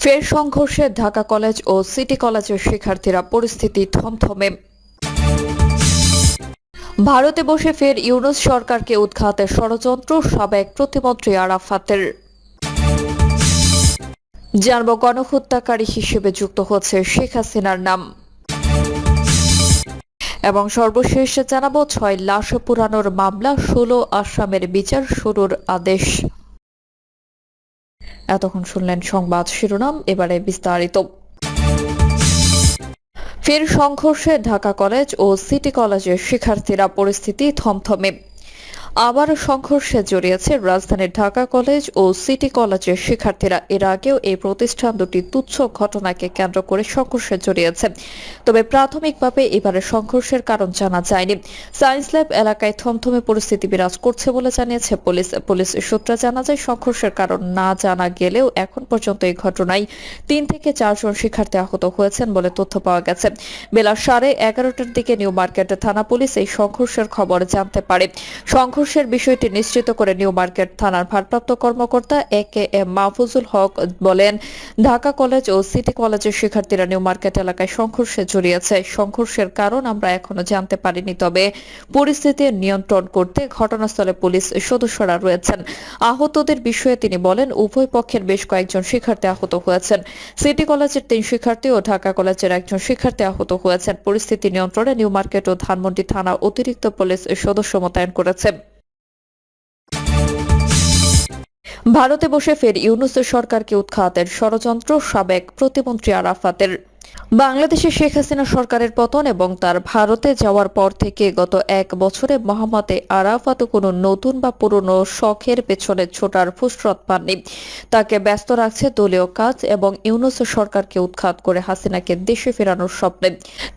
ফের সংঘর্ষে ঢাকা কলেজ ও সিটি কলেজের শিক্ষার্থীরা পরিস্থিতি থমথমে। ভারতে বসে ফের ইউনুস সরকারকে উৎখাতের ষড়যন্ত্র, সাবেক প্রতিমন্ত্রী আরাফাতের। জানব গণহত্যাকারী হিসেবে যুক্ত হচ্ছে শেখ হাসিনার নাম। এবং সর্বশেষ জানাব ছয় লাশ পুরানোর মামলা, ষোলো আসামের বিচার শুরুর আদেশ। এতক্ষণ শুনলেন সংবাদ শিরোনাম, এবারে বিস্তারিত। ফের সংঘর্ষে ঢাকা কলেজ ও সিটি কলেজের শিক্ষার্থীরা পরিস্থিতি থমথমে। আবার সংঘর্ষে জড়িয়েছে রাজধানীর ঢাকা কলেজ ও সিটি কলেজের শিক্ষার্থীরা। এর আগেও এই প্রতিষ্ঠান দুটি তুচ্ছ ঘটনাকে কেন্দ্র করে সংঘর্ষে জড়িয়েছে। তবে প্রাথমিকভাবে এবারে সংঘর্ষের কারণ জানা যায়নি। সায়েন্স ল্যাব এলাকায় থমথমে পরিস্থিতি বিরাজ করছে বলে জানিয়েছে পুলিশ। পুলিশ সূত্রে জানা যায়, সংঘর্ষের কারণ না জানা গেলেও এখন পর্যন্ত এই ঘটনায় তিন থেকে চারজন শিক্ষার্থী আহত হয়েছেন বলে তথ্য পাওয়া গেছে। বেলা সাড়ে এগারোটার দিকে নিউ মার্কেট থানা পুলিশ এই সংঘর্ষের খবর জানতে পারে। সংঘর্ষের বিষয়টি নিশ্চিত করে নিউ মার্কেট থানার ভারপ্রাপ্ত কর্মকর্তা এ কে এম মাহফুজুল হক বলেন, ঢাকা কলেজ ও সিটি কলেজের শিক্ষার্থীরা নিউ মার্কেট এলাকায় সংঘর্ষে জড়িয়েছে। সংঘর্ষের কারণ আমরা এখনও জানতে পারিনি, তবে পরিস্থিতি নিয়ন্ত্রণ করতে ঘটনাস্থলে পুলিশ সদস্যরা রয়েছেন। আহতদের বিষয়ে তিনি বলেন, উভয় পক্ষের বেশ কয়েকজন শিক্ষার্থী আহত হয়েছেন। সিটি কলেজের তিন শিক্ষার্থী ও ঢাকা কলেজের একজন শিক্ষার্থী আহত হয়েছেন। পরিস্থিতি নিয়ন্ত্রণে নিউ মার্কেট ও ধানমন্ডি থানা অতিরিক্ত পুলিশ সদস্য মোতায়েন করেছে। ভারতে বসে ফের ইউনুসের সরকারকে উৎখাতের ষড়যন্ত্র সাবেক প্রতিমন্ত্রী আরাফাতের। বাংলাদেশে শেখ হাসিনা সরকারের পতন এবং তার ভারতে যাওয়ার পর থেকে গত এক বছরে মোহাম্মদে আরাফাত কোনো নতুন বা পুরনো শখের পেছনে ছোটার ফুসরত পাননি। তাকে ব্যস্ত রাখছে দলীয় কাজ এবং ইউনুস সরকারকে উৎখাত করে হাসিনাকে দেশে ফেরানোর স্বপ্নে।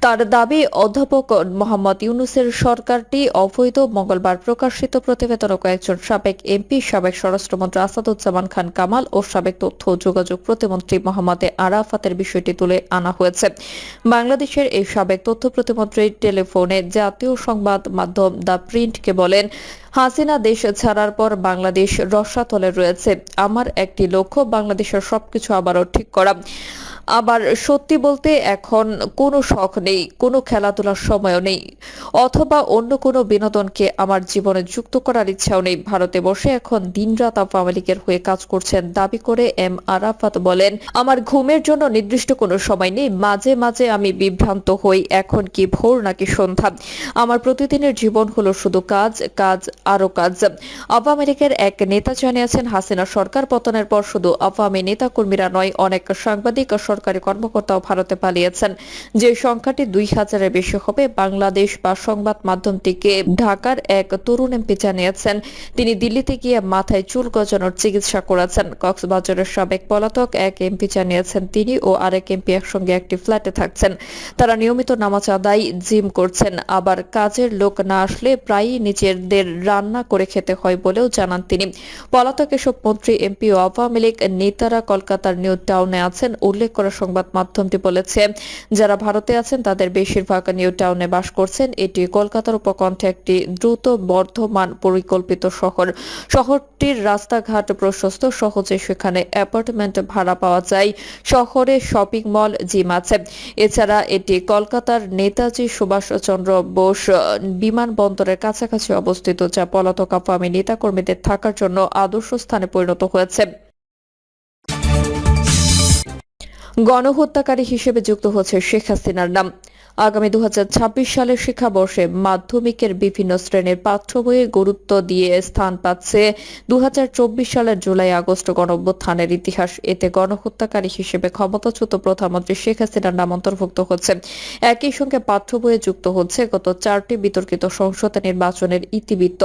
তার দাবি, অধ্যাপক মোহাম্মদ ইউনুসের সরকারটি অবৈধ মঙ্গলবার প্রকাশিত প্রতিবেদনে কয়েকজন সাবেক এমপি, সাবেক স্বরাষ্ট্রমন্ত্রী আসাদুজ্জামান খান কামাল ও সাবেক তথ্য ও যোগাযোগ প্রতিমন্ত্রী মোহাম্মদে আরাফাতের বিষয়টি তুলে আনা হয়েছে। বাংলাদেশের এই সাবেক তথ্য প্রতিমন্ত্রী টেলিফোনে জাতীয় সংবাদ মাধ্যম দ্য প্রিন্টকে বলেন হাসিনা দেশ ছাড়ার পর বাংলাদেশ রসাতলে রয়েছে। আমার একটি লক্ষ্য, বাংলাদেশের সবকিছু আবারও ঠিক করা। আবার সত্যি বলতে এখন কোনো শখ নেই, কোনো খেলাধুলার সময়ও নেই। অথবা অন্য কোনো বিনোদনকে আমার জীবনে যুক্ত করার ইচ্ছাও নেই। ভারতে বসে এখন দিনরাত আওয়ামী লীগের হয়ে কাজ করছেন, দাবি করে এম আরাফাত বলেন, আমার ঘুমের জন্য নির্দিষ্ট কোনো সময় নেই। মাঝে মাঝে আমি বিভ্রান্ত হই, এখন কি ভোর নাকি সন্ধ্যা? আমার প্রতিদিনের জীবন হলো শুধু কাজ কাজ আরও কাজ। আওয়ামী লীগের এক নেতা জানিয়েছেন, হাসিনা সরকার পতনের পর শুধু আওয়ামী নেতা কর্মীরা নয়, অনেক সাংবাদিক ও সরকারি কর্মকর্তাও ভারতে পালিয়েছেন। যে সংখ্যাটি দুই হাজারের বেশি হবে, বাংলাদেশ বা সংবাদ মাধ্যমটিকে ঢাকার এক তরুণ এমপি জানিয়েছেন, তিনি দিল্লিতে গিয়ে মাথায় চুল গজানোর চিকিৎসা করেছেন। কক্সবাজারের সাবেক পলাতক এক এমপি জানিয়েছেন, তিনি ও আরেক এমপি একসঙ্গে একটি ফ্ল্যাটে থাকছেন। তারা নিয়মিত নামাজ আদায়, জিম করছেন। আবার কাজের লোক না আসলে প্রায়ই নিজেদের রান্না করে খেতে হয় বলেও জানান তিনি। পলাতক এসব মন্ত্রী এমপি ও আওয়ামী লীগ নেতারা কলকাতার নিউ টাউনে আছেন, উল্লেখ করা সংবাদ মাধ্যমটি বলেছে, যারা ভারতে আছেন তাদের বেশিরভাগ নিউ টাউনে বাস করছেন। এটি কলকাতার উপকণ্ঠে একটি দ্রুত বর্ধমান পরিকল্পিত শহর। শহরটির রাস্তাঘাট প্রশস্ত, সহজে সেখানে অ্যাপার্টমেন্ট ভাড়া পাওয়া যায়। শহরে শপিং মল, জিম আছে। এছাড়া এটি কলকাতার নেতাজি সুভাষচন্দ্র বোস বিমানবন্দরের কাছাকাছি অবস্থিত যা পলাতক আওয়ামী নেতাকর্মীদের থাকার জন্য আদর্শ স্থানে পরিণত হয়েছে। গণহত্যাকারী হিসেবে যুক্ত হচ্ছে শেখ হাসিনার নাম। আগামী দু হাজার ছাব্বিশ সালের শিক্ষাবর্ষে মাধ্যমিকের বিভিন্ন শ্রেণির পাঠ্য বইয়ে গুরুত্ব দিয়ে স্থান পাচ্ছে দু সালের জুলাই আগস্ট গণঅভ্যুত্থানের ইতিহাস। এতে গণহত্যাকারী হিসেবে ক্ষমতাচ্যুত প্রধানমন্ত্রী শেখ হাসিনার নাম অন্তর্ভুক্ত হচ্ছে। একই সঙ্গে পাঠ্য বইয়ে যুক্ত হচ্ছে গত চারটি বিতর্কিত সংসদ নির্বাচনের ইতিবৃত্ত।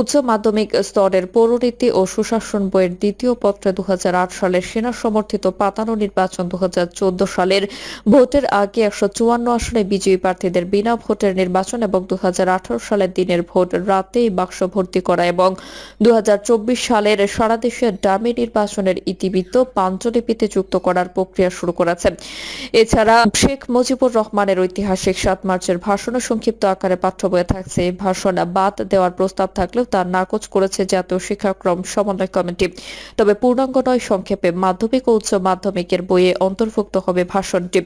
উচ্চ মাধ্যমিক স্তরের পৌরনীতি ও সুশাসন বইয়ের দ্বিতীয় পত্রে দু হাজার আট সালের সেনা সমর্থিত পাতানো নির্বাচন দু হাজার চোদ্দ সালের ভোটের আগে একশো চুয়ান্ন আসনে বিজয়ী প্রার্থীদের বিনা ভোটের নির্বাচন এবং দু হাজার আঠারো সালের দিনের ভোট রাতেই বাক্স ভর্তি করা এবং দু সালের সারা ডামি নির্বাচনের ইতিবৃত্ত পাঞ্চলিপিতে যুক্ত করার প্রক্রিয়া শুরু করেছে। এছাড়া শেখ মুজিবুর রহমানের ঐতিহাসিক সাত মার্চের ভাষণ সংক্ষিপ্ত আকারে পাঠ্য বইয়ে থাকছে। এই ভাষণ বাদ দেওয়ার প্রস্তাব থাকলেও তা নাকচ করেছে জাতীয় শিক্ষাক্রম সমন্বয় কমিটি। তবে পূর্ণাঙ্গ নয়, সংক্ষেপে মাধ্যমিক ও উচ্চ মাধ্যমিকের বইয়ে অন্তর্ভুক্ত হবে ভাষণটি।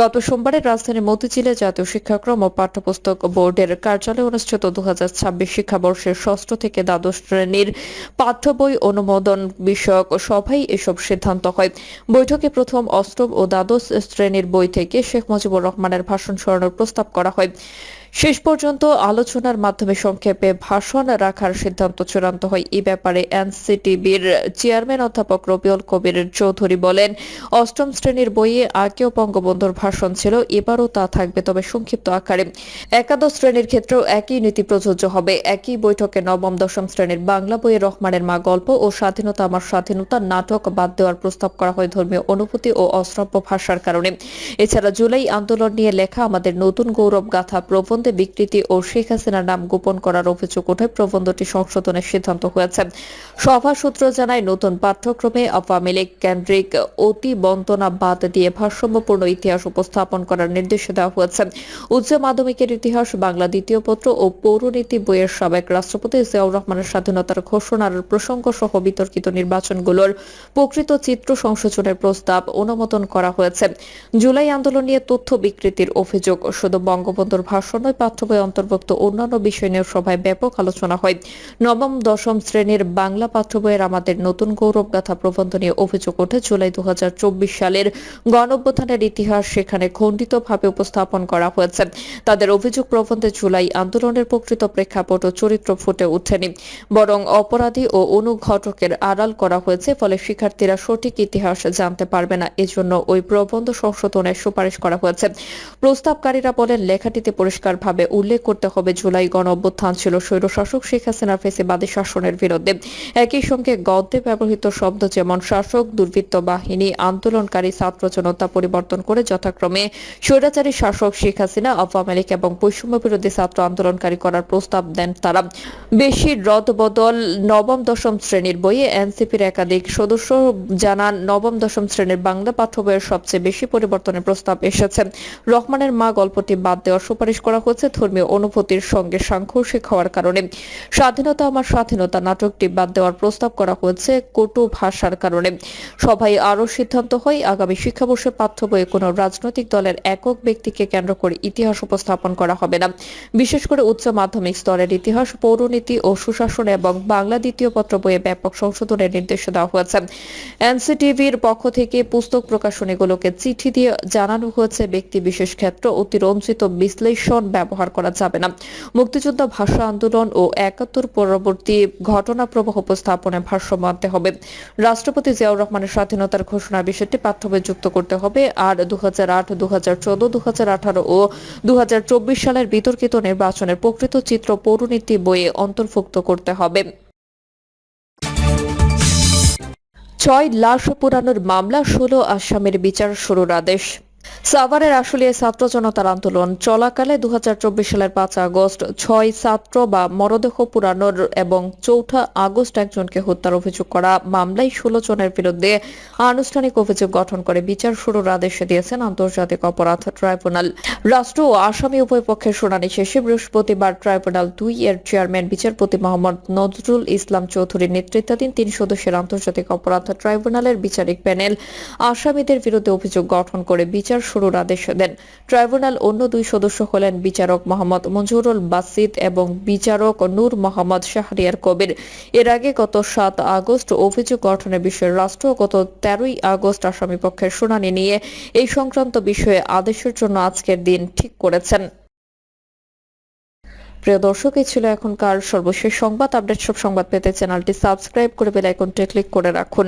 গত সোমবারে রাজধানীর মতিঝিলে জাতীয় শিক্ষাক্রম ও পাঠ্যপুস্তক বোর্ডের কার্যালয়ে অনুষ্ঠিত দু হাজার ছাব্বিশ শিক্ষাবর্ষের ষষ্ঠ থেকে দ্বাদশ শ্রেণির পাঠ্য বই অনুমোদন বিষয়ক সভায় এসব সিদ্ধান্ত হয়। বৈঠকে প্রথম, অষ্টম ও দ্বাদশ শ্রেণির বই থেকে শেখ মুজিবুর রহমানের ভাষণ সরানোর প্রস্তাব করা হয়। শেষ পর্যন্ত আলোচনার মাধ্যমে সংক্ষেপে ভাষণ রাখার সিদ্ধান্ত চূড়ান্ত হয়। এই ব্যাপারে এনসিটিবির চেয়ারম্যান অধ্যাপক রবিউল কবির চৌধুরী বলেন, অষ্টম শ্রেণির বইয়ে আগেও বঙ্গবন্ধুর ভাষণ ছিল, এবারও তা থাকবে তবে সংক্ষিপ্ত আকারে। একাদশ শ্রেণির ক্ষেত্রেও একই নীতি প্রযোজ্য হবে। একই বৈঠকে নবম, দশম শ্রেণির বাংলা বইয়ে রহমানের মা গল্প ও স্বাধীনতা আমার স্বাধীনতা নাটক বাদ দেওয়ার প্রস্তাব করা হয় ধর্মীয় অনুভূতি ও অশ্রাব্য ভাষার কারণে। এছাড়া জুলাই আন্দোলন নিয়ে লেখা আমাদের নতুন গৌরব গাথা প্রবন্ধে বিকৃতি ও শেখ হাসিনার নাম গোপন করার অভিযোগ ওঠে প্রবন্ধটি সংশোধনের সিদ্ধান্ত হয়েছে। সভা সূত্র জানায়, নতুন পাঠ্যক্রমে আওয়ামী লীগ কেন্দ্রিক অতি বন্তনা বাদ দিয়ে ভারসাম্যপূর্ণ ইতিহাস উপস্থাপন করার নির্দেশ দেওয়া হয়েছে। উচ্চ মাধ্যমিকের ইতিহাস, বাংলা দ্বিতীয় পত্র ও পৌরনীতি বইয়ের সাবেক রাষ্ট্রপতি জিয়াউর রহমানের স্বাধীনতার ঘোষণার প্রসঙ্গ সহ বিতর্কিত নির্বাচনগুলোর প্রকৃত চিত্র সংশোধনের প্রস্তাব অনুমোদন করা হয়েছে। জুলাই আন্দোলন নিয়ে তথ্য বিকৃতির অভিযোগ, শুধু বঙ্গবন্ধুর ভাষণ নয় পাঠ্য বই অন্তর্ভুক্ত অন্যান্য বিষয় নিয়ে সভায় ব্যাপক আলোচনা হয়। নবম, দশম শ্রেণির বাংলা পাঠ্য বইয়ের আমাদের নতুন গৌরব গাথা প্রবন্ধ নিয়ে অভিযোগ ওঠে জুলাই দু সালের গণঅভ্যুত্থানের ইতিহাস সেখানে খণ্ডিতভাবে উপস্থাপন করা হয়েছে। তাদের অভিযোগ প্রবন্ধে জুলাই আন্দোলনের প্রকৃত প্রেক্ষাপট ও চরিত্র ফুটে ওঠেনি। বরং অপরাধী ও অনুঘটকের আড়াল করা হয়েছে, ফলে শিক্ষার্থীরা সঠিক ইতিহাস জানতে পারবে না। এজন্য ওই প্রবন্ধ সংশোধনের সুপারিশ করা হয়েছে। প্রস্তাবকারীরা বলেন, লেখাটিতে পরিষ্কারভাবে উল্লেখ করতে হবে, জুলাই গণ অভ্যুত্থান ছিল স্বৈরশাসক শেখ হাসিনার ফেসিবাদী শাসনের বিরুদ্ধে। একই সঙ্গে গদ্যে ব্যবহৃত শব্দ যেমন, শাসক দুর্বৃত্ত বাহিনী, আন্দোলনকারী ছাত্র জনতা পরিবর্তন করে যথাক্রমে স্বৈরাচারী শাসক শেখ হাসিনা, আওয়ামী লীগ এবং বৈষম্য বিরোধী ছাত্র আন্দোলনকারী করার প্রস্তাব দেন তারা। বেশি রদবদল নবম দশম শ্রেণির বইয়ে এনসিপির একাধিক সদস্য জানান, নবম দশম শ্রেণির বাংলা পাঠ্য বইয়ের সবচেয়ে বেশি পরিবর্তনের প্রস্তাব এসেছে। রহমানের মা গল্পটি বাদ দেওয়ার সুপারিশ করা হয়েছে ধর্মীয় অনুভূতির সঙ্গে সাংঘর্ষিক হওয়ার কারণে। স্বাধীনতা আমার স্বাধীনতা নাটকটি বাদ দেওয়ার প্রস্তাব করা হয়েছে কটু ভাষার কারণে। সভায় আরও সিদ্ধান্ত হয়, আগামী শিক্ষাবর্ষের পাঠ্য বইয়ে কোনো রাজনৈতিক দলের একক ব্যক্তিকে কেন্দ্র করে ইতিহাস উপস্থাপন করা হবে না। বিশেষ করে উচ্চ মাধ্যমিক স্তরের ইতিহাস, পৌরনীতি ও সুশাসন এবং বাংলা দ্বিতীয় পত্র বইয়ে ব্যাপক সংশোধনের নির্দেশ দেওয়া হয়েছে। এনসিটিভির পক্ষ থেকে পুস্তক প্রকাশনীগুলোকে চিঠি দিয়ে জানানো হয়েছে ব্যক্তি বিশেষ ক্ষেত্র অতিরঞ্জিত বিশ্লেষণ ব্যবহার করা যাবে না। মুক্তিযুদ্ধ, ভাষা আন্দোলন ও একাত্তর পরবর্তী ঘটনা প্রবাহ উপস্থাপনে ভারসাম্য আনতে হবে। রাষ্ট্রপতি জিয়াউর রহমানের স্বাধীনতার ঘোষণা বিষয়টি পাঠ্যবই যুক্ত করতে হবে। আর দু হাজার আট দু ও দু হাজার চব্বিশ সালের বিতর্কিত নির্বাচনের প্রকৃত চিত্র পৌরনীতি বইয়ে অন্তর্ভুক্ত করতে হবে। ছয় লাশ পুরানোর মামলা, ষোলো আসামের বিচার শুরুর আদেশ। সাভারের আশুলিয়া ছাত্র জনতার আন্দোলন চলাকালে দু হাজার চব্বিশ সালের পাঁচ আগস্ট ছয় ছাত্র বা মরদেহ পুরানোর এবং চৌঠা আগস্ট একজনকে হত্যার অভিযোগ করা মামলায় ষোলো জনের বিরুদ্ধে আনুষ্ঠানিক অভিযোগ গঠন করে বিচার শুরুর আদেশ দিয়েছেন আন্তর্জাতিক অপরাধ ট্রাইব্যুনাল। রাষ্ট্র ও আসামি উভয় পক্ষের শুনানি শেষে বৃহস্পতিবার ট্রাইব্যুনাল দুই এর চেয়ারম্যান, বিচারপতি মোহাম্মদ নজরুল ইসলাম চৌধুরীর নেতৃত্বাধীন তিন সদস্যের আন্তর্জাতিক অপরাধ ট্রাইব্যুনালের বিচারিক প্যানেল আসামিদের বিরুদ্ধে অভিযোগ গঠন করে বিচার শুরুর আদেশ দেন। ট্রাইব্যুনাল অন্য দুই সদস্য হলেন বিচারক মোহাম্মদ মঞ্জুরুল বাসিদ এবং বিচারক নূর মোহাম্মদ শাহরিয়ার কবির। এর আগে গত সাত আগস্ট অভিযোগ গঠনের বিষয়ে রাষ্ট্র গত তেরোই আগস্ট আসামি পক্ষের শুনানি নিয়ে এই সংক্রান্ত বিষয়ে আদেশের জন্য আজকের দিন ঠিক করেছেন। প্রিয় দর্শক, এই ছিল এখনকার সর্বশেষ সংবাদ। আপডেট সব সংবাদ পেতে চ্যানেলটি সাবস্ক্রাইব করে বেল আইকনটি ক্লিক করে রাখুন।